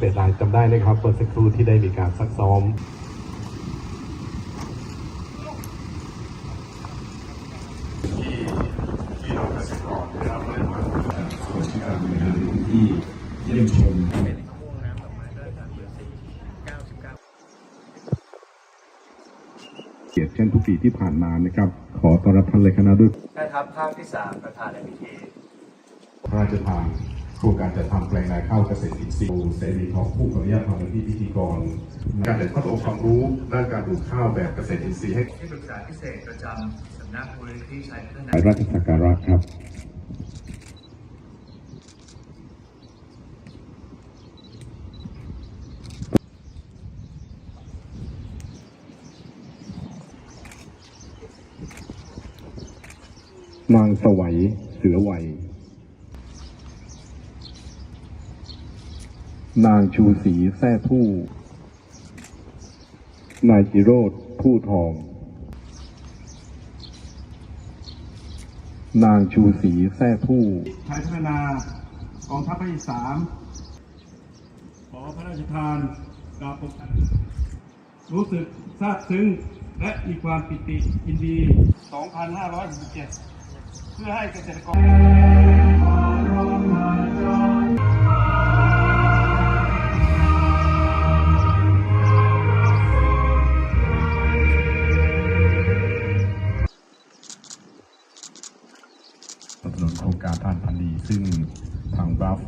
11รายจำได้นะครับเมื่อสักครู่ที่ได้มีการซักซ้อมที่เยี่ยมชมเกียรติเช่นทุกปีที่ผ่านมานะครับ ขอต้อนรับท่านเลยคณะด้วยใช่ครับภาคที่สามประธานในพิธีพระราชทาน โครงการจัดทำแปลงนาข้าวเกษตรอินทรีย์เสรีทองผู้ขออนุญาตทำหน้าที่พิธีกร การถ่ายทอดองค์ความรู้ด้านการปลูกข้าวแบบเกษตรอินทรีย์ให้ที่ปรึกษาพิเศษประจำสำนักมูลนิธิชัยพัฒนาสายราชสักการะครับนางสวัยเสือไว นางชูศรีแท้ผู้ นายจิโรธผู้ทอง นางชูศรีแท้ผู้ไทยพัฒนากองทัพภาคที่สามขอพระราชทานกราบขอบคุณรู้สึกซาบซึ้งและมีความปิติยินดี 2567 เพื่อให้เกษตรกร สนับสนุนโครงการทานพันดี ซึ่งทางบัฟ